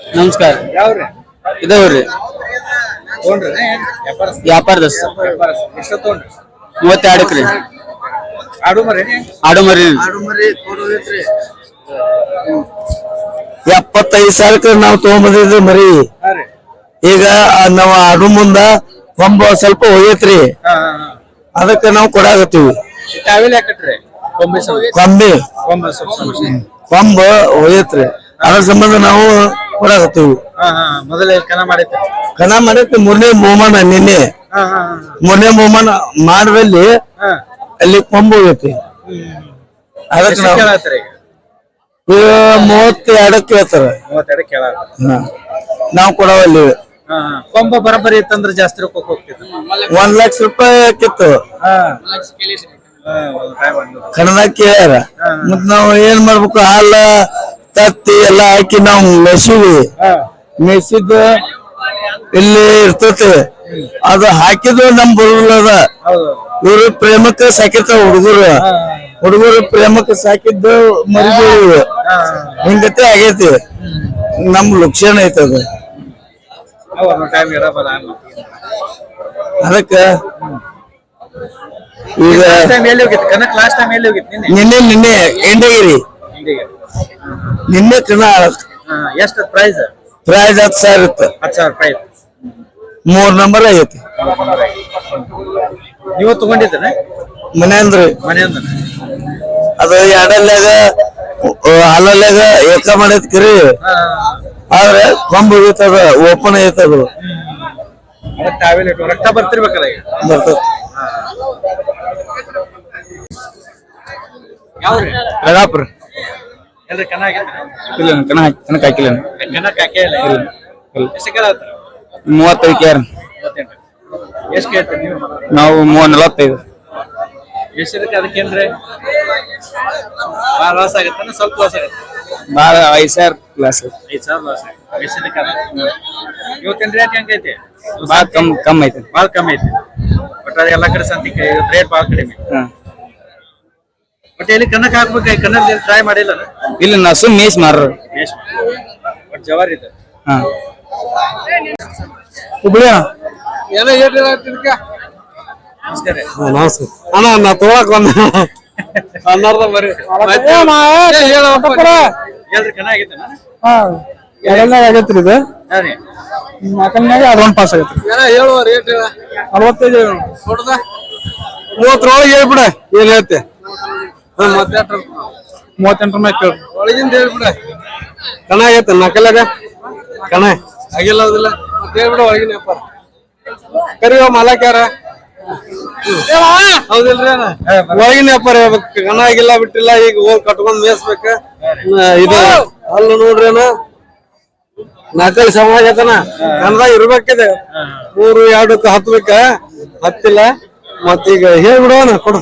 ನಮಸ್ಕಾರ. ಯಾವ್ರಿ? ಇದಾವ್ರಿ. ತೊಗೊಂಡ್ರಿ ವ್ಯಾಪಾರ ವ್ಯಾಪಾರದಸ್ ಎಷ್ಟು ತೊಗೊಂಡ್ರಿ ಮೂವತ್ತೆರಡಕ್ಕೆ ರೀ ಆಡು ಮರಿ ಆಡು ಮರಿ. ಎಪ್ಪತ್ತೈದು ಸಾವಿರಕ್ಕೆ ನಾವು ತಗೊಂಬಂದಿದ್ವಿ ಮರಿ. ಈಗ ನಾವು ಆಡು ಮುಂದ ಕೊಂಬ ಸ್ವಲ್ಪ ಹೋಗೈತ್ರಿ ಅದಕ್ಕೆ ನಾವು ಕೊಡಾಕತ್ತೀವಿ. ಕೊಂಬಿ ಕೊಂಬಿ ಕೊಂಬ ಹೋಗೈತ್ರಿ ಅದ್ರ ಸಂಬಂಧ ನಾವು ಹಾ ಮೊದಲೇ ಕನ ಮಾಡೈತೆ ಕಣ ಮಾಡೈತಿ ಮೂರನೇ ಬಹುಮಾನ ನಿನ್ನೆ. ಮೂರನೇ ಬಹುಮಾನ ಮಾಡುವಲ್ಲಿ ಹಾ. ಅಲ್ಲಿ ಕೊಂಬು ಹೋಗೈತಿ. ಅದಕ್ಕೆ ನಾವು ಮೂವತ್ತೆರಡಕ್ಕೆ ಹೇಳ್ತಾರ. ನಾವು ಕೊಡವಲ್ಲಿ. ಕೊಂಬ ಬರಬರಿ ಇತ್ತಂದ್ರೆ ಜಾಸ್ತಿ ರೊಕ್ಕ ಒಂದ್ ಲಕ್ಷ ರೂಪಾಯಿ ಹಾಕಿತ್ತು. ಕನ್ನಡ ಕೇಳ್ಯಾರ ಮತ್ ನಾವು ಏನ್ ಮಾಡ್ಬೇಕು? ಹಾಲ ತತ್ತಿ ಎಲ್ಲ ಹಾಕಿ ನಾವು ಮೆಸಿವಿ ಮೆಸಿದ ಇಲ್ಲಿ ಇರ್ತತಿ. ಅದು ಹಾಕಿದ್ರು ನಮ್ ಬರುವುದ ಇವರು ಪ್ರೇಮಕ್ಕೆ ಸಾಕಿರ್ತಾವ ಹುಡುಗರು. ಹುಡುಗರು ಪ್ರೇಮಕ್ಕೆ ಸಾಕಿದ್ದು ಮರಿಗಳು ಹಿಂಗತೆ ಆಗೈತಿ. ನಮ್ ಲಕ್ಷಣ ಐತದ ಅದಕ್ಕ ಈಗ ನಿನ್ನೆ? ನಿನ್ನೆ ಎಂಡಗಿರಿ. ನಿನ್ನೆ ಕಣ ಎಷ್ಟು ಪ್ರೈಸ್ ಪ್ರೈಸ್ ಹತ್ತು ಸಾವಿರ ಇತ್ತು. ಹತ್ತು ಸಾವಿರ ರೂಪಾಯಿ. ಮೂರ್ ನಂಬರ್ ಆಗೈತಿ. ನೀವು ತಗೊಂಡಿದ್ದೇನೆ? ಮನೆಯಂದ್ರಿ. ಮನೆಯಂದ್ರ ಅದು ಎರಡಲ್ಲಾಗ ಅಲ್ಲಲ್ಲಾಗ ಏಕ ಮಾಡೈತ್ರಿ ಆದ್ರೆ ಕೊಂಬ್ ಹೋಗಿತ್ತದ ಓಪನ್ ಐತದ. ರಕ್ತ ಬರ್ತಿರ್ಬೇಕಲ್ಲ ಈಗ? ಬರ್ತದ. ಯಾವ್ರಿ ರಗಾಪುರ ಎಲ್ರಿ ಕನ ಆಗೈತೆ ಇಲ್ಲ ಕಣ ಕಣಕ್ ಹಾಕಿಲ್ಲ ಕನಕ್ ಹಾಕೇ ಇಲ್ಲ. ಎಷ್ಟು ಕೇಳತ್ತ ಮೂವತ್ತೈದು ಕೇರ್ ಎಷ್ಟು ಕೇಳ್ತೀರಿ ನೀವು? ನಾವು ಮೂವತ್ ನಲವತ್ತೈದು. ಎಷ್ಟದಕ್ಕೆ ಅದಕ್ಕೇನ್ರಿ ಭಾಳ ಲಾಸ್ ಆಗತ್ತೆ ಸ್ವಲ್ಪ ಲಾಸ್ ಆಗತ್ತೆ? ಭಾಳ ಐದು ಸಾವಿರ ಕ್ಲಾಸ್ ಐದು ಸಾವಿರ ಲಾಸ್ ಆಗುತ್ತೆ. ಎಷ್ಟದಕ್ಕೆ ಅದು? ಇವತ್ತಿನ ರೇಟ್ ಹೆಂಗೈತಿ ಭಾಳ ಕಮ್ ಕಮ್ಮಿ ಐತೆ. ಭಾಳ ಕಮ್ಮಿ ಐತೆ. ಬಟ್ ಅದೆಲ್ಲ ಎಲ್ಲ ಕಡೆ ಸಂತಿ ರೇಟ್ ಭಾಳ ಕಡಿಮೆ. ಹಾಂ. ಬಟ್ ಎಲ್ಲಿ ಕನ್ನಕ್ ಹಾಕ್ಬೇಕು? ಕನ್ನಡ ಟ್ರೈ ಮಾಡಿಲ್ಲ ಇಲ್ಲಿ ನಾ ಸುಮ್ ಮೇಸ್ ಮಾರ್ರು. ಬಟ್ ಜವಾರಿ ಇದೆ. ಹಾಂ. ಏನೋ ನಮಸ್ಕಾರ. ರೀ. ನಮಸ್ಕಾರ ಅಣ್ಣ ನಾ ತೊಗೊಳಕ್ ಬಂದ. ಹನ್ನೊಂದು ಬರ್ರಿ ಹೇಳ್ರಿ ಕನ್ನ ಆಗೈತೆ ಎರಡನೇ ಆಗೈತ್ರಿ ಇದು. ಹಾ ಅದೊಂದು ಪಾಸ್ ಆಗೈತ್ರಿ. ಹೇಳುವ ರೇಟ್ ಅರವತ್ತೈದು ನೋಡ್ದ ಮೂವತ್ತರೊಳಗೆ ಹೇಳ್ಬಿಡ ಏನ್ ಹೇಳ್ತೆ? ಮೂವತ್ತೆಂಟು ರೂಪಾಯಿ ಕೇಳು. ಒಳಗಿಂದ ಹೇಳ್ಬಿಡ. ಕಣ ಆಗೈತೆ ನಕಲಾಗ ಕಣ. ಆಗಿಲ್ಲ ಅದಿಲ್ಲ ಹೇಳ್ಬಿಡ ಒಳಗಿನ ವ್ಯಾಪಾರ. ಕರಿಯೋ ಮಾಲಕ್ ಯಾರ ಹೌದಿಲ್ರಿ ಒಳಗಿನ ವ್ಯಾಪಾರ ಹೇಳ್ಬೇಕು. ಕಣ ಆಗಿಲ್ಲ ಬಿಟ್ಟಿಲ್ಲ ಈಗ ಹೋಗಿ ಕಟ್ಕೊಂಡ್ ಮೇಯಿಸ್ಬೇಕ. ಇದು ಅಲ್ಲ ನೋಡ್ರೇನ ನಕಲ್ ಸಮಾಜ ಆಗೈತನ ಕನ್ನಡ ಇರ್ಬೇಕಿದೆ. ಮೂರು ಎರಡಕ್ಕೆ ಹತ್ಬೇಕ. ಹತ್ತಿಲ್ಲ. ಮತ್ತೀಗ ಹೇಳ್ಬಿಡೋಣ ಕೊಡು.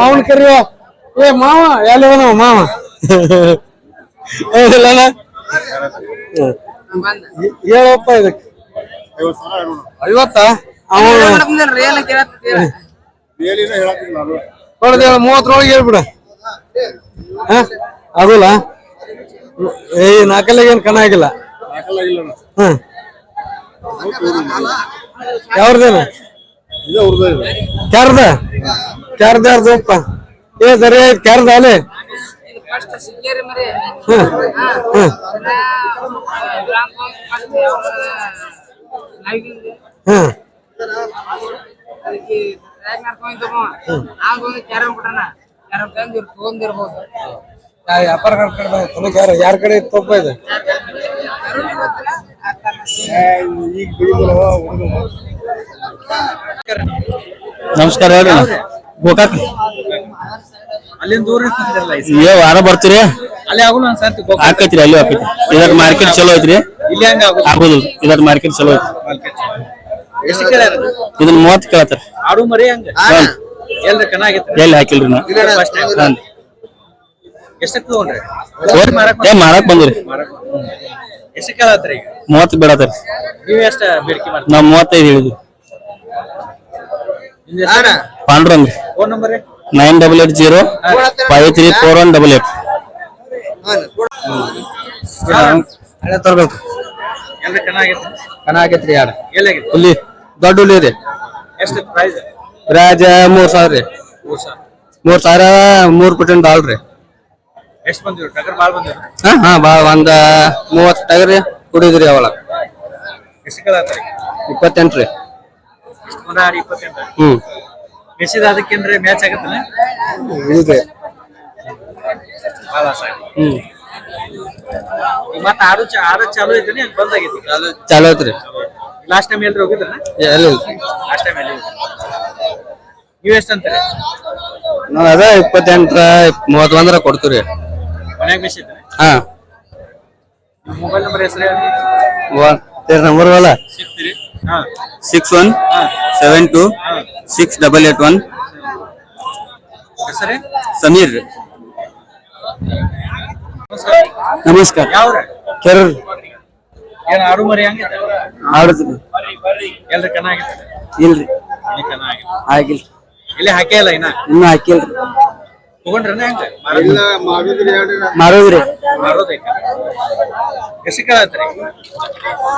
ಮಾವನ್ ಕರಿಯೋ ಏ ಮಾವ ಎಲ್ಲಿ ಹೋದ ಮಾವ? ಹೌದಿಲ್ಲಣ್ಣ ಹ್ಮ್. ಹೇಳಪ್ಪ ಇದಕ್ಕೆ. ಐವತ್ತ? ಮೂವತ್ತರೊಳಗೆ ಹೇಳ್ಬಿಡ. ಹ? ಆಗುಲ್ಲ? ಏ ನಾಲ್ಕಲ್ಲಿಗೆ ಏನು ಕಣ ಆಗಿಲ್ಲ? ಹ ಯಾವ್ರದೇನ? ಕ್ಯಾರ್ದ ಕ್ಯಾರ್ದ ಯಾರ್ದಪ್ಪ ಏ ಸರಿ ಆಯ್ತು ಕ್ಯಾರ್ದ ಅಲೆ ಹ್ಮ್ ಹ್ಮ್ ಹ್ಮ್ ವ್ಯಾಪಾರ ಯಾರ ಯಾರ ಕಡೆ ತಪ್ಪ ಇದೆ ನಮಸ್ಕಾರ ಹೇಳ್ರಿ ಗೋಕಾಕ್ ಏ ವಾರ ಬರ್ತೀರಿ? ಅಲ್ಲಿ. ಹಾಕೈತ್ರಿ ಹಾಕೈತಿ ಮಾರ್ಕೆಟ್ ಚಲೋ ಐತ್ರಿ. ಆಗೋದು? ಇದರ ಮಾರ್ಕೆಟ್ ಚಲೋ ಐತಿ ಇದನ್ನ ಮೂವತ್ತು ಆಗೈತೆ ಎಲ್ಲಿ ಹಾಕಿಲ್ರಿ ಏ ಮಾರಕ್ ಬಂದ್ರಿ? ಎಷ್ಟು ಕೇಳತ್ರಿ ಈಗ? ಮೂವತ್ತು ಬಿಡತ್ತಾರ. ನೀವು ಮೂವತ್ತೈದು ಹೇಳಿದ್ವಿ. Pandurang. Phone number nine double eight zero five three four one double eight. ಹಳೆ ತರ್ಬೇಕು ಯಾರು ಹುಲಿ ದೊಡ್ಡ ಹುಲಿ ರೀ. ಎಷ್ಟು ಪ್ರೈಸ್ ರಾಜ ಮೂರ್ ಸಾವಿರ ರೀ. ಮೂರ್ ಸಾವಿರ. ಮೂರ್ ಡಾಲ್ ರೀ. ಎಷ್ಟು ಬಂದಿರು ಟಗರ್ ಭಾಳ ಬಂದಿರು ಹಾ ಹಾ ಬಾ ಒಂದ್ ಮೂವತ್ ಟಗರಿ ಕುಡಿದ್ರಿ ಅವಳ. ಎಷ್ಟು ಕಳತ್ತಾರೆ ಇಪ್ಪತ್ತೆಂಟು ರೀ. ಎಷ್ಟು ಇಪ್ಪತ್ತೆಂಟು ಅದಕ್ಕೇನ್ರಿ ಮ್ಯಾಚ್ ಆಗತ್ತಲ್ಲ ಇದೆ. ಹ್ಮ್. ಮತ್ತೆ ಆಡು ಚಾ ಚಾಲು ಐತೇನೆ ಬಂದ್ ಆಗೈತಿ. ಚಾಲು ಐತ್ರಿ ಲಾಸ್ಟ್ ಟೈಮ್ ಎಲ್ರಿ ಹೋಗಿದ್ರ ಎಲ್ಲಿ ಲಾಸ್ಟ್ ಟೈಮ್ ಎಲ್ಲಿ ನೀವ್ ಎಷ್ಟು ಅಂತಾರೆ? ನಾವ್ ಅದ ಇಪ್ಪತ್ತೆಂಟರ ಮೂವತ್ ಒಂದ್ರ ಕೊಡ್ತೀವಿ ಮನ್ಯಾಗ ಮಿಸಿದ್ರೆ ಹಾ. ಮೊಬೈಲ್ ನಂಬರ್ ಹೆಸರು ಹೇಳಿ ನಂಬರ್ ಅಲ್ಲ ಸಿಗ್ತೀರಿ six one seven two six double eight one ಹೆಸರೇ? ಸಮೀರ್. ನಮಸ್ಕಾರ. ನಮಸ್ಕಾರ. ಯಾವ್ರ? ಕೆರರ್. ಏನ್ ಆಡು ಮರಿ ಹಂಗಿದೆ ಆಡುದ್ರಿ ಎಲ್ರಿ ಕಣ ಆಗಿತ್ತು ಇಲ್ರಿ ಆಗಿಲ್ರಿ ಇಲ್ಲಿ ಹಾಕೇ ಇಲ್ಲ ಇನ್ನ? ಇನ್ನೂ ಹಾಕಿಲ್ರಿ ತಗೊಂಡ್ರನ ಹೆಂಗ? ಮಾರೋದ್ರಿ ಮಾರೋದೈತ ಎಷ್ಟು ಕೇಳತ್ರಿ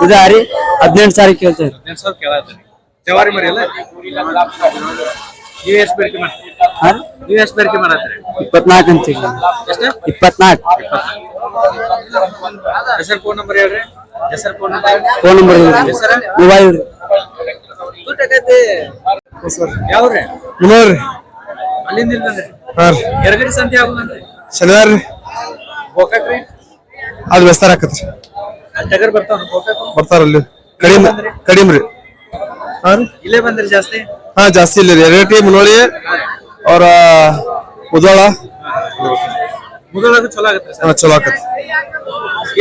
ಇದ ರೀ ಹದಿನೆಂಟು ಸಾವಿರ ಕೇಳ್ತಾರೆ ಹದಿನೆಂಟು ಸಾವಿರ ಕೇಳತ್ರಿ ಜವಾರಿ ಮರಿ ಅಲ್ಲ? ನೀವು ಎಷ್ಟು ಬೇಡಿಕೆ ಮಾಡ್ತೀರಿ? ಹಾ ರೀ? ನೀವು ಎಷ್ಟು ಬೇಡಿಕೆ ಮಾಡತ್ರಿ ಇಪ್ಪತ್ನಾಲ್ಕು ಅಂತ ಎಷ್ಟು? ಇಪ್ಪತ್ನಾಲ್ಕು. ಹೆಸರು ಫೋನ್ ನಂಬರ್ ಹೇಳ್ರಿ. ಹೆಸರು ಫೋನ್ ನಂಬರ್ ಫೋನ್ ನಂಬರ್ ಹೆಸರ? ಮೊಬೈಲ್ ರೀ ಯಾವ್ರಿ ನೋಡ್ರಿ ಅಲ್ಲಿಂದ ಇಲ್ಲಿ ಬಂದ್ರಿ ಹಾ. ರೀ ಎರಗಡಿ ಸಂತೆ ಆಗುದಂದ್ರಿ? ಶನಿವಾರ ರೀ. ಗೋಕಾಕ್ರಿ ಅದು ವ್ಯಸ್ತಾರ ಆಕತ್ರಿ. ಅಲ್ಲಿ ಟಗರ್ ಬರ್ತಾವ ಗೋಕಾಕ್? ಬರ್ತಾರಲ್ಲಿ ಕಡಿಮೆ ಕಡಿಮೆ ರೀ. ಹಾ ರೀ. ಇಲ್ಲೇ ಬಂದ್ರಿ ಜಾಸ್ತಿ? ಹಾ ಜಾಸ್ತಿ ಇಲ್ಲ ರೀ. ಎರಡು ಟೀಮ್ ನೋಡಿ. ಅವ್ರ ಉದೋಳ ಮುದಲಾಗ ಚಲೋ ಆಗತ್ತೆ ಹಾ, ಚಲೋ ಆಕತ್ರಿ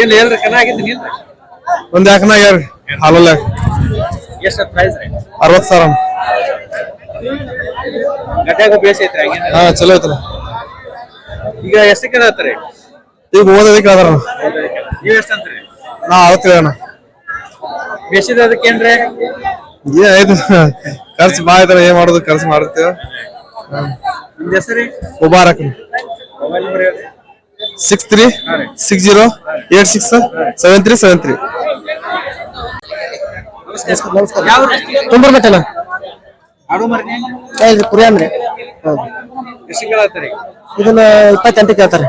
ಏನ್ ಹೇಳ್ರಿ ಕನ ಆಗಿದ್ದೀನಿ ಇಲ್ಲ ಒಂದ್ ಯಾಕನ ಯಾರು ಹಾಲಲ್ಲ. ಎಷ್ಟು ಪ್ರೈಸ್ ರೀ? ಅರವತ್ ಸಾವಿರ. ಗಡ್ಡ್ಯಾಗ ಬೇಸ್ ಐತ್ರಿ ಹಂಗೇನ ಹಾ ಚಲೋ ಐತ್ರ. ಈಗ ಎಷ್ಟಕ್ಕೆ ಈಗ ಓದೋದಕ್ಕೆ ಅದಾರ ನೀವು ಎಷ್ಟು ಅಂತೀರಿ? ನಾ ಅವತ್ತು ಹೇಳೋಣ ಬೇಸಿದ ಅದಕ್ಕೇನ್ರಿ ಏನ್ ಆಯ್ತು. ಖರ್ಚು ಬಾ ಐತ್ರ ಏನ್ ಮಾಡೋದು ಖರ್ಚು ಮಾಡಿರ್ತೇವ ನಿಮ್ದು ಹೆಸರಿ? Mubarak mobile number six three six zero eight six seven three seven three. ಯಾವ ತುಂಬ್ರ ಆಡು ಎಷ್ಟು ಕೇಳತ್ರಿ ಇದನ್ನ ಇಪ್ಪತ್ತೆಂಟು ಕೇಳ್ತಾರೆ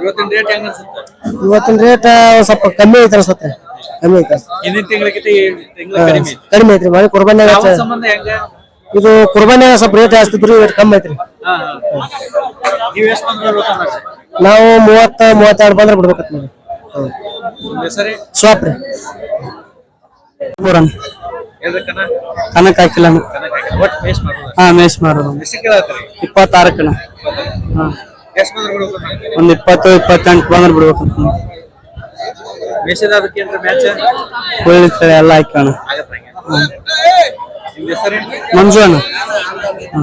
ಇವತ್ತಿನ ರೇಟ್ ಹೆಂಗ ಅನ್ಸುತ್ತೆ? ಇವತ್ತಿನ ರೇಟ್ ಸ್ವಲ್ಪ ಕಮ್ಮಿ ಐತೆ ಅನ್ಸತ್ತೆ. ಕಮ್ಮಿ ಐತೆ ಹಿಂದಿನ ತಿಂಗಳಿಗಿಂತ ತಿಂಗಳ ಕಡಿಮೆ ಐತಿ. ಕಡಿಮೆ ಐತ್ರಿ ಮಳೆ ಕುರ್ಬಾನಿ ಯಾವ ಸಂಬಂಧ ಹೆಂಗ? ಇದು ಕುರ್ಬಾನಿ ಸ್ವಲ್ಪ ರೇಟ್ ಜಾಸ್ತಿ ಇದ್ರಿ ರೇಟ್ ಕಮ್ಮಿ ಐತ್ರಿ ಹಾ ಹಾ. ನೀವ್ ಎಷ್ಟು ಬಂದ್ರೆ ರೊಕ್ಕ ಮಾಡ್ರಿ ನಾವು ಮೂವತ್ತ ಮೂವತ್ತೆರಡು ಬಂದ್ರೆ ಬಿಡ್ಬೇಕತ್ ನೋಡಿ ನಿಮ್ದು ಹೆಸರಿ? ಶಾಪ್ ರೀ. ಪೂರನ್. ಹೇಳ್ರಿ ಕನ ಕನಕ ಹಾಕಿಲ್ಲ ಹಾ ಮೇಸ್ ಮಾಡೋದು. ಇಪ್ಪತ್ತಾರಕ್ಕಣ ಹಾ. ಬಿಡ್ಬೇಕು? ಒಂದ್ ಇಪ್ಪತ್ತು ಇಪ್ಪತ್ತೆಂಟು ಬಂದ್ರೆ ಮ್ಯಾಚ್ ಕೋಳಿ ಕಡೆ ಎಲ್ಲ ಹಾಕೋಣ ಮಂಜು ಅಣ್ಣ. ಹಾ.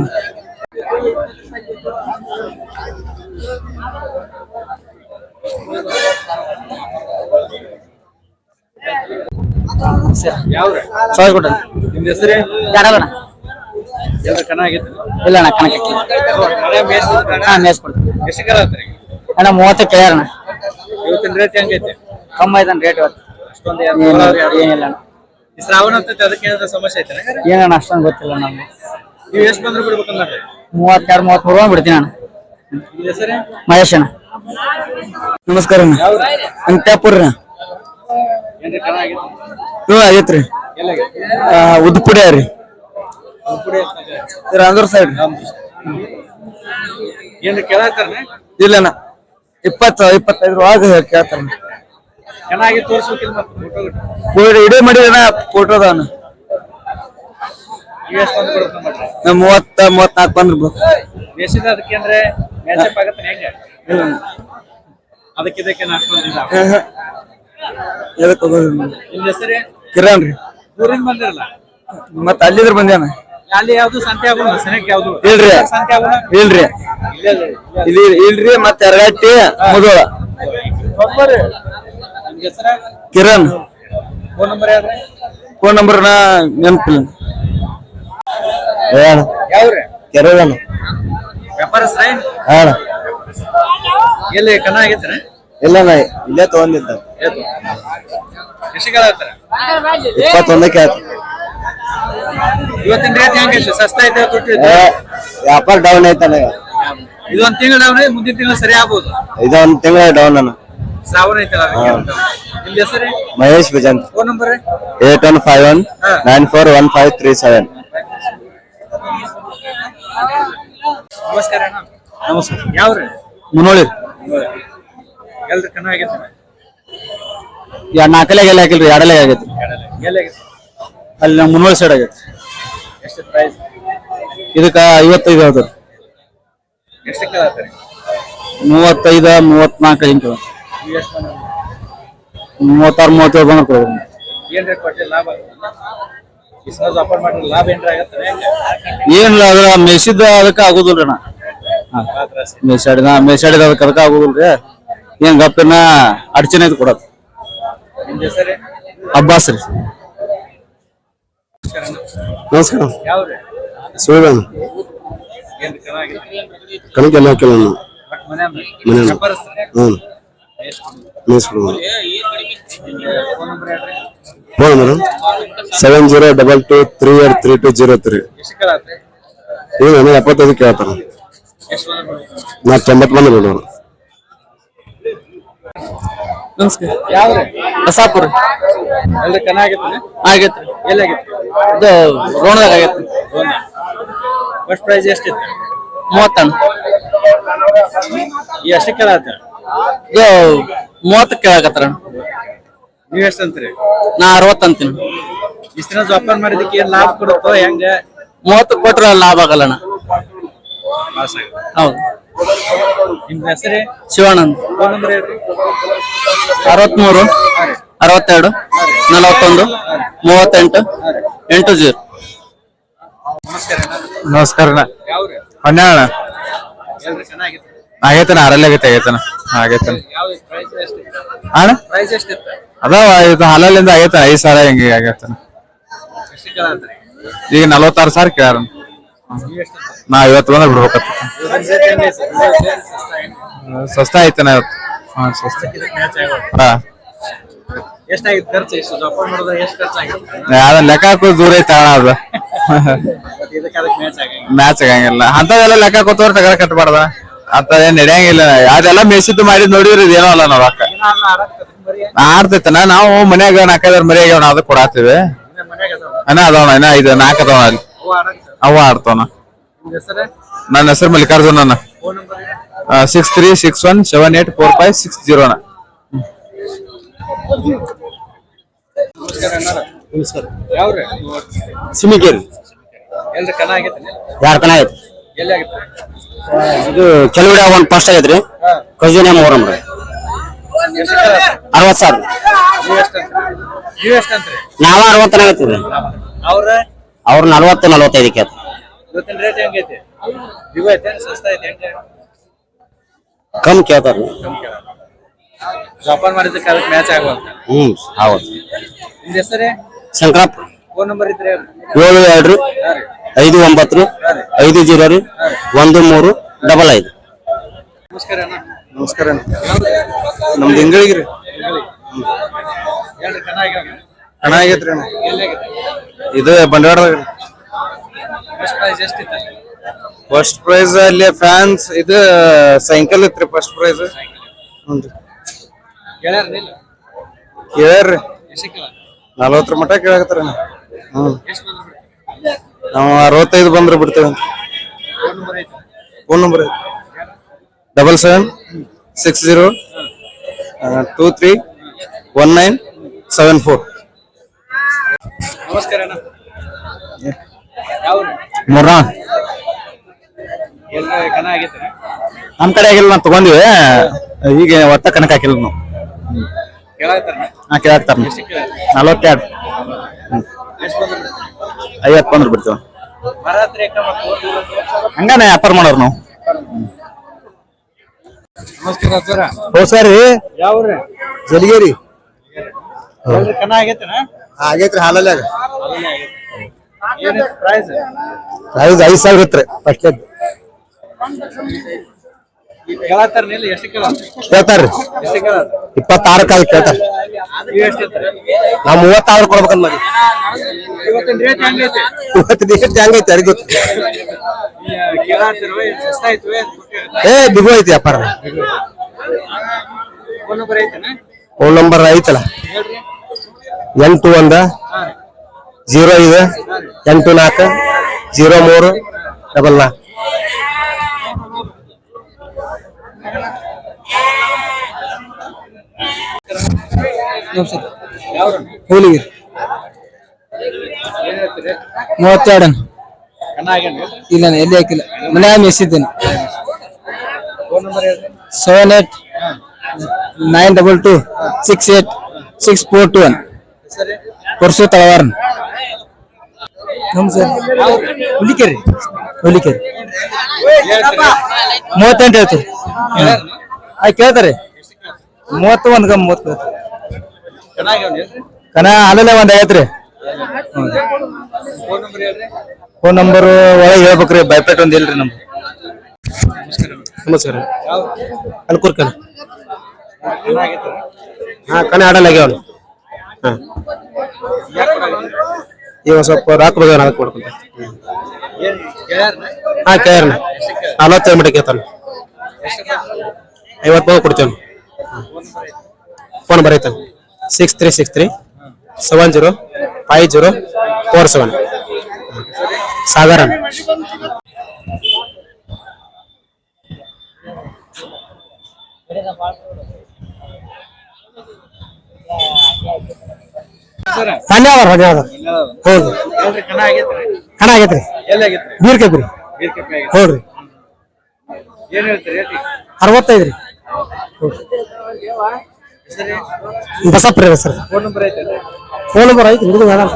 ಯಾವ್ರ ಸಾವಿರ ಕೊಟ್ಟ ನಿಮ್ದು ಹೆಸರಿ ಯಾರಲ್ಲ ಎಲ್ಲ ಕನ ಆಗೈತಿ ಇಲ್ಲ ಅಣ್ಣ ಕನಕ ಅಣ್ಣ ಮೇಯ್ಸಿದ ಕಣ? ಹಾ ಮೇಸ್ ಕೊಡ್ತೀನಿ ಎಷ್ಟು ಕೇಳತ್ರಿ ಅಣ್ಣ ಮೂವತ್ತು ಕೇಳ್ಯಾರಣ ಇವತ್ತಿನ ರೇಟ್ ಹೆಂಗೈತಿ? ಕಮ್ಮಿ ಐತನ್ ರೇಟ್ ಇವತ್ತು? ಅಷ್ಟೊಂದು ಏನಿಲ್ಲ ಅಣ್ಣ. ಈ ಶ್ರಾವಣ ಅಂತೈತಿ ಅದಕ್ಕೆ ಏನಾದ್ರು ಸಮಸ್ಯೆ ಐತೆ ಏನಣ್ಣ ಅಷ್ಟೊಂದು ಗೊತ್ತಿಲ್ಲ ನಮ್ಗೆ. ನೀವು ಎಷ್ಟು ಬಂದ್ರೆ ಬಿಡ್ಬೇಕಂದ್ರೆ ಮೂವತ್ತೆರಡು ಬಿಡ್ತೀನಿ ಅಣ್ಣ. ಹೆಸರಿ ಮಹೇಶ್ ಅಣ್ಣ. ನಮಸ್ಕಾರ ಅಣ್ಣ. ಹ್ಞೂ ಆಗೈತ್ರಿ. ಉದ್ಪುಡಿ ರೀ. ಅಂದ್ರ ಸೈಡ್ ಏನ್ರಿ ಕೇಳತ್ತಾರನೆ ಇಲ್ಲಣ್ಣ ಇಪ್ಪತ್ತು ಇಪ್ಪತ್ತೈದು ಒಳಗೆ ಕೇಳ್ತಾರ ಕನ ಆಗಿ ತೋರ್ಸ್ಬೇಕಿಲ್ಲ ಮತ್ತೆ ಇಡೇ ಫೋಟೋದವನ ಮೂವತ್ತ ಮೂವತ್ನಾಲ್ಕು ಬಂದ್ರು ಬೇಸಿದ ಅದಕ್ಕೇನ್ರೆ ಮ್ಯಾಚಪ್ ಆಗತ್ತೆ ಹೆಂಗ? ಅದಕ್ಕೆ ಇದಕ್ಕೆ ಅಷ್ಟೊಂದಿಲ್ಲ ಎದಕ್ಕೆ ಹೋಗೋದು? ನಿಮ್ದು ಹೆಸರಿ? ಕಿರಣ್ ರೀ. ಊರಿಂದ ಬಂದಿರಲ್ಲ? ಮತ್ತ ಅಲ್ಲಿದ್ರ ಬಂದ್ಯಾನ ಅಲ್ಲಿ ಯಾವ್ದು ಸಂತೆ ಆಗೋಲ್ಲ ಸನಕ್ ಯಾವ್ದು? ಇಲ್ರಿ. ಸಂತೆ ಆಗೋಲ್ಲ ಇಲ್ರಿ. ಇಲ್ಲೇ ಇಲ್ರಿ ಮತ್ತೆ ಎರಗಟ್ಟಿ ಮುದೋಳ. ಕಿರಣ್. ಫೋನ್ ನಂಬರ್ ಹೇಳ್ರಿ. ಫೋನ್ ನಂಬರ್ ನಾ ನೆನಪಿಲ್ಲ. ಯಾವ್ರಿ? ಕೆರವನ ವ್ಯಾಪಾರಸ್ತ್ರ ಹಾಂ ಎಲ್ಲಿ ಕನ್ನ ಆಗೈತ್ರಿ ಇಲ್ಲ ನಾ ಇಲ್ಲೇ ತಗೊಂಡಿದ್ದ. ಇಪ್ಪತ್ತೊಂದಕ್ಕೆ ಆಯ್ತು. ಇವತ್ತಿನ ರೇಟ್ ಸಸ್ತಾ ಐತೆ ತುಟ್ಟಿ ವ್ಯಾಪಾರ ಡೌನ್ ಐತಲ್ಲ ಇದೊಂದ್ ತಿಂಗಳು ಡೌನ್ ಮುಂದಿನ ತಿಂಗಳು ಸರಿ ಆಗ್ಬೋದು. ಇದೊಂದ್ ತಿಂಗಳ ಡೌನ್ ಅನ್ನ ಐತಲ್ಲ ಹೆಸರು? Mahesh ಬಿಜಂತ್ phone number eight one five one nine four one five three seven. ನಮಸ್ಕಾರ ನಮಸ್ಕಾರ. ಯಾವ್ರಿ? ಮುನ್ನೋಳಿ ಕಣ್ಣು ಆಗೈತೆ ಯಾ ನಾಲ್ಕಲೆಗೆಲ್ಲ ಹಾಕಿಲ್ರಿ ಎರಡಲೆ ಆಗೈತಿ? ಅಲ್ಲಿ ನಮ್ಮ ಮುನ್ನೋಳಿ ಸೈಡ್ ಆಗೈತಿ ಎಷ್ಟು ಪ್ರೈಸ್ ಇದಕ್ಕ ಐವತ್ತೈದು ಹೇಳ್ತಾರೆ ಎಷ್ಟು ಕೇಳತ್ತಾರೆ? ಮೂವತ್ತೈದು ಮೂವತ್ನಾಲ್ಕು ಹಿಂಗೆ ಎಷ್ಟು ಮೂವತ್ತಾರು ಮೂವತ್ತೇಳು ಬಂದ್ರೆ ಕೊಡ್ರಿ ಏನ್ ರೇಟ್ ಕೊಟ್ಟಿಲ್ಲ ಲಾಭ? ಬಿಸ್ನೆಸ್ ಆಫರ್ ಮಾಡಿ ಲಾಭ ಏನ್ರ ಆಗತ್ತೆ ಏನಿಲ್ಲ ಅದ್ರ ಮೆಸಿದ ಅದಕ್ಕೆ ಆಗುದಿಲ್ರಿ ಅಣ್ಣ. ಮೇಸಾಡಿದ ಮೇಸಾಡಿದ ಅದಕ್ಕೆ ಅದಕ್ಕೆ ಆಗುದಿಲ್ರಿ. ಏನ್ ಗಪ್ಪಿನ ಅಡಚಣೆ ಇದು ಕೊಡೋದು. ಅಬ್ಬಾಸ್ ರೀ. ನಮಸ್ಕಾರ. ಚೆನ್ನಾಗಿದೆ? ಕಣಕ್ಕೆಲ್ಲ ಹಾಕಿಲ್ಲ ನಾನು. ಮನೆ? ಹ್ಞೂ. ಮೇಸ್ಬಿಡು phone number seven zero double two three eight three two zero three. ಏನು ನನಗೆ ಎಪ್ಪತ್ತೈದು ಕೇಳ್ತಾರ ನಾ ತೊಂಬತ್ತು ಮಂದಿ ನೋಡೋಣ ನಮಸ್ಕಾರ ಯಾವ್ರಿ? ಬಸಾಪುರ ಎಲ್ರು ಆಗೈತಿ ಆಗೈತ್ರಿ ಎಲ್ಲಾಗಿತ್ತು ಇದು ರೋಣದಾಗ ಆಗೈತಿ ಫಸ್ಟ್ ಪ್ರೈಸ್ ಎಷ್ಟಿತ್ತು? ಮೂವತ್ತಣ್ಣ. ಎಷ್ಟು ಕೇಳತ್ತ? ಇದು ಮೂವತ್ತಕ್ಕೆ ಕೇಳಾಕತ್ತಾರ ನೀವ್ ಎಷ್ಟು ಅಂತೀರಿ? ನಾ ಅರವತ್ತಂತೀನಿ ಇಷ್ಟ ದಿನ ಜೋಪಾನ ಮಾಡಿದಕ್ಕೆ ಏನ್ ಲಾಭ ಕೊಡುತ್ತೋ ಹೆಂಗ? ಮೂವತ್ತು ಕೊಟ್ರ ಲಾಭ ಆಗಲ್ಲಣ್ಣ. ಹೌದು. ನಿಮ್ ಹೆಸರೇ? ಶಿವಾನಂದ್. ಫೋನ್ ನಂಬರ್ ಹೇಳ್ರಿ. ಅರವತ್ಮೂರು ಅರವತ್ತೆರಡು ನಲವತ್ತೊಂದು ಮೂವತ್ತೆಂಟು ಎಂಟು ಜೀರೋ. ನಮಸ್ಕಾರ ಅಣ್ಣ. ನಮಸ್ಕಾರ ಯಾವ್ರಿ? ಹನ್ನೆರಡು ಎಲ್ರು ಚೆನ್ನಾಗಿತ್ತು. ಆಗೈತನ ಅರಲ್ಲ ಆಗೈತೆ ಆಗೈತನ ಆಗೈತನ ಯಾವ ಪ್ರೈಸ್ ಎಷ್ಟಿತ್ತು ಅಣ್ಣ? ಪ್ರೈಸ್ ಅದಾವ ಇದು ಹಾಲಲ್ಲಿಂದ ಆಗೈತೆ ಐದು ಸಾವಿರ ಹಿಂಗ ಆಗೈತನ ಈಗ ನಲವತ್ತಾರು ಸಾವಿರ ಅಂತೀರಿ? ನಾ ಇವತ್ತು ಬಂದ್ರೆ ಬಿಡ್ಬೇಕತ್ತ ಸಸ್ತಾ ಐತನ ಇವತ್ತು? ಹಾಂ ಸಸ್ತ. ಹಾ. ಎಷ್ಟಾಗಿತ್ತು ಖರ್ಚು ಎಷ್ಟು ಜೋಪಾನ ಮಾಡಿದ್ರೆ ಎಷ್ಟು ಖರ್ಚು ಆಗಿತ್ತು ಅದ ಲೆಕ್ಕ ಹಾಕೋದು ದೂರ ಐತೆ ಅಣ್ಣ ಅದು. ಮ್ಯಾಚ್ ಆಗಂಗಿಲ್ಲ. ಅಂತದೆಲ್ಲ ಲೆಕ್ಕ ಕೂತವ್ರ ತಗಡ ಕಟ್ಬಾರ್ದ. ಅಂತ ಏನ್ ನಡೆಯಂಗಿಲ್ಲ. ಅದೆಲ್ಲ ಮೇಸಿದ್ದು ಮಾಡಿದ್ ನೋಡಿದ್ರಿ ಇದೇನೋ ಅಲ್ಲ ನಾವ್ ಏನಾದ್ರೂ ಆಡ್ತೈತನ ನಾವು ಮನ್ಯಾಗ ನಾಲ್ಕೈದಾರು ಮರಿ ಆಗ್ಯಾವ ಅದು ಕೊಡಾತೀವಿ ಅನ್ನ ಅದಾವಣ ಇನ್ನ ಇದು ನಾಲ್ಕು ಅದಾವ ಅಲ್ಲಿ. ಅವು ಆಡ್ತಾನ ನನ್ನ ಹೆಸರು Mallikarjun six three six one seven eight four five six ಜೀರೋನ ಆಗೈತೆ ಯಾರ ಕನ ಆಗೈತೆ ಇದು ಕೆಲವಿಡ ಒಂದ್ ಫಸ್ಟ್ ಆಗೈತ್ರಿ ಕಜುನೆ ಮೂರಂ ರೀ? ಅರವತ್ ಸಾವಿರ. ನಾವ ಅರವತ್ತನ ಅಂತೀರಿ ಅವ್ರ ನಲ್ವತ್ತು ನಲ್ವತ್ತೈದಕ್ಕೆ ಆಯ್ತು. ಇವತ್ತಿನ ರೇಟ್ ಹೆಂಗೈತಿ ಇವು ಐತೆ ಸಸ್ತಾ ಐತೆ ಹೆಂಗೆ? ಕಮ್ ಕೇಳ್ತಾರ. ಜೋಪಾನ ಮಾಡಿದ್ದಕ್ಕೆ ಅದಕ್ಕೆ ಮ್ಯಾಚ್ ಆಗುವಂತ. ಹ್ಮ್ ಹೌದು. ನಿಮ್ದು ಹೆಸರೇ? ಶಂಕರಪ್ಪ. ಫೋನ್ ನಂಬರ್ ಇದ್ರೆ ಏಳು ಎರಡು ಐದು ಒಂಬತ್ತು ಐದು ಜೀರೋ ರೀ ಒಂದು ಮೂರು ಡಬಲ್ ಐದು. ನಮಸ್ಕಾರ ಅಣ್ಣ. ನಮಸ್ಕಾರ ನಮ್ದು ಹಿಂಗಳಿಗ್ರಿ ಹೇಳ್ರಿ ಕನ ಹಣ ಅಣ್ಣ? ಇದು ಬಂಡವಾಳ ಫಸ್ಟ್ ಪ್ರೈಸ್ ಅಲ್ಲಿ ಫ್ಯಾನ್ಸ್ ಇದು ಸೈಕಲ್ ಇತ್ರಿ ಫಸ್ಟ್ ಪ್ರೈಸ್ ಹ್ಞೂ ಕೇಳ್ರಿ ನಲ್ವತ್ತರ ಮಟ್ಟ ಕೇಳಾಕತ್ತಾರ ಹ್ಞೂ. ನಾವು ಅರವತ್ತೈದು ಬಂದ್ರೆ ಬಿಡ್ತೇವೆ ಫೋನ್ ನಂಬರ್ ಐತೆ? Phone number double seven six zero two three one nine seven four ನಮಸ್ಕಾರ ಎಲ್ರ ಕನ ಆಗೈತೆ ನಮ್ ಕಡೆ ಆಗಿಲ್ಲ ನಾವು ತಗೊಂಡಿವಿ. ಈಗ ಒತ್ತ ಕನಕ ಹಾಕಿಲ್ಲ ನಾವು. ನಾ ಕೇಳಾಕ್ತಾರ. ನಲವತ್ತೆರಡು. ಐವತ್ತು ಬಂದ್ರೆ ಬಿಡ್ತೇವೆ. ಹಂಗಾನೆ ವ್ಯಾಪಾರ ಮಾಡೋರು ನಾವು. ನಮಸ್ಕಾರ ಸರ. ಹೋ ಯಾವ್ರಿ? ಜಲಗೇರಿ. ಕನ ಆಗೈತೆನ ಆಗೈತ್ರಿ ಹಾಲಲ್ಲಾಗ ಏನಿತ್ತು ಪ್ರೈಸ್ ಐದು ಸಾವಿರ ಇತ್ತು ಫಸ್ಟ್ ಕೇಳ್ತಾರ್ರಿ. ಎಷ್ಟು ಕೇಳ ಇಪ್ಪತ್ತಾರಕ್ಕಾಗಿ ಕೇಳ್ತಾರ ನೀವು ಮೂವತ್ತಾರು ಕೊಡ್ಬೇಕಂತ ಮಾಡಿ ಇವತ್ತಿನ ರೇಟ್ ಹೆಂಗೈತೆ ಯಾರಿಗ್ ಗೊತ್ತು? ಏ ಬಿಗು ಐತಿ ವ್ಯಾಪಾರ. ಫೋನ್ ನಂಬರ್ ಫೋನ್ ನಂಬರ್ ಐತಲ್ಲ. ಎಂಟು ಒಂದ, ಜೀರೋ ಐದು, ಎಂಟು ನಾಲ್ಕು, ಜೀರೋ ಮೂರು, ಡಬಲ್ ನಾಲ್ಕು. ಹೋಲಿಗಿರಿ. ಮೂವತ್ತೆರಡು ಇಲ್ಲ ಎಲ್ಲಿ ಹಾಕಿಲ್ಲ. ಮನ್ಯಾಗ ಹೇಳ್ರಿ seven eight, nine double two, six eight, six four two one. ಸರಿ. ಪರಸು ತಳವಾರನ್. ಹುಲಿಕೆರಿ. ಹುಲಿಕೆರಿ. ಮೂವತ್ತೆಂಟು ಹೇಳ್ತೀರಿ. ಆಯ್ ಕೇಳ್ತಾರೆ. ಮೂವತ್ತು ಒಂದು ಗಮ್ ಮೂವತ್ತು ಕನ ಅಲ್ಲೇ ಒಂದು ಐವತ್ತು ಫೋನ್ ನಂಬರ್ ಹೇಳ್ರಿ. ಫೋನ್ ನಂಬರ್ ಒಳಗೆ ಹೇಳ್ಬೇಕ್ರಿ ಬೈಪೇಟ್ ಒಂದು ಇಲ್ರಿ ನಮ್ದು. ನಮಸ್ಕಾರ. ಅಲ್ಕೂರ್ ಆಗೈತೆ ಹಾ ಕನ ಆಡಲ್ಲ ಆಗ್ಯಾವ ಹಾ. ಇವ ಸ್ವಲ್ಪ ರಾಕ್ ಬಗ್ಗೆ ನಾಲ್ಕು ಕೊಡ್ಕೊಂತ ಹಾ ಕೇಳ್ಯಾರ ನಲವತ್ತೈದು ಮಟ್ಟ ಕೇಳ್ತಾನೆ ಐವತ್ತು ಬಂದು ಕೊಡ್ತೇವೆ. Phone number ಐತಾನ six three six three seven zero five zero four seven. ಧನ್ಯವಾದ ಧನ್ಯವಾದ. ಹೌದು. ಕಣ ಆಗೈತ್ರಿ? ಬೀರ್ ಹೌದು ಆಗೈತೆ ಹೌದ್ರಿ. ಅರವತ್ತೈದು ರೀ. ಸರಿ. ಬಸಪ್ಪ ರೀ ಸರ್. ಫೋನ್ ನಂಬರ್ ಐತೆ ಫೋನ್ ನಂಬರ್ ಐತಿ ಹುಡುಗ ಮೇಡಮ್